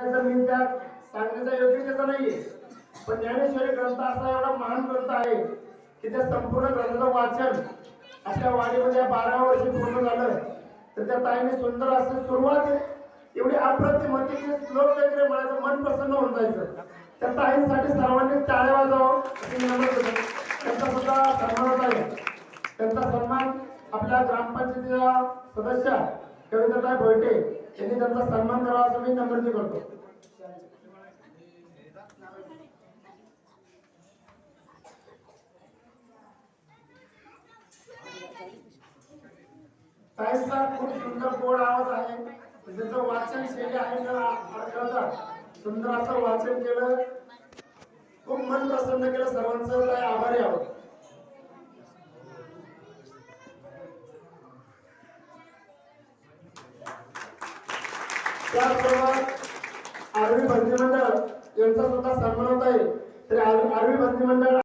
त्याचं सांगण्याचा योग्य त्याचा नाहीये. पण ज्ञानेश्वरी ग्रंथ असा एवढा महान ग्रंथ आहे की त्या संपूर्ण ग्रंथाचं वाचन अशा वाडीमध्ये बारा वर्षी पूर्ण झालं. तर त्या ताईने सुंदर असं सुरुवात एवढी अप्रतिम होती की श्लोक वगैरे म्हणायचं मन प्रसन्न होऊन जायचं. त्या ताईंसाठी सर्वांनी टाळ्या वाजावं त्यांचा सुद्धा सन्मान होत. आहे त्यांचा सन्मान आपल्या ग्रामपंचायतीच्या सदस्या कविताताई भोयटे त्यांनी त्यांचा सन्मान करावा असं मी नम्रती करतो. ताईंचा खूप सुंदर गोड आवाज आहे. त्याचं वाचन शैली आहे ना सुंदर असं वाचन केलं. खूप मन प्रसन्न केलं सर्वांचं. काय आभारी आहोत. त्याचबरोबर आर्वी मंत्रिमंडळ यांचा सुद्धा सन्मान होत आहे. तर आर्वी मंत्रिमंडळ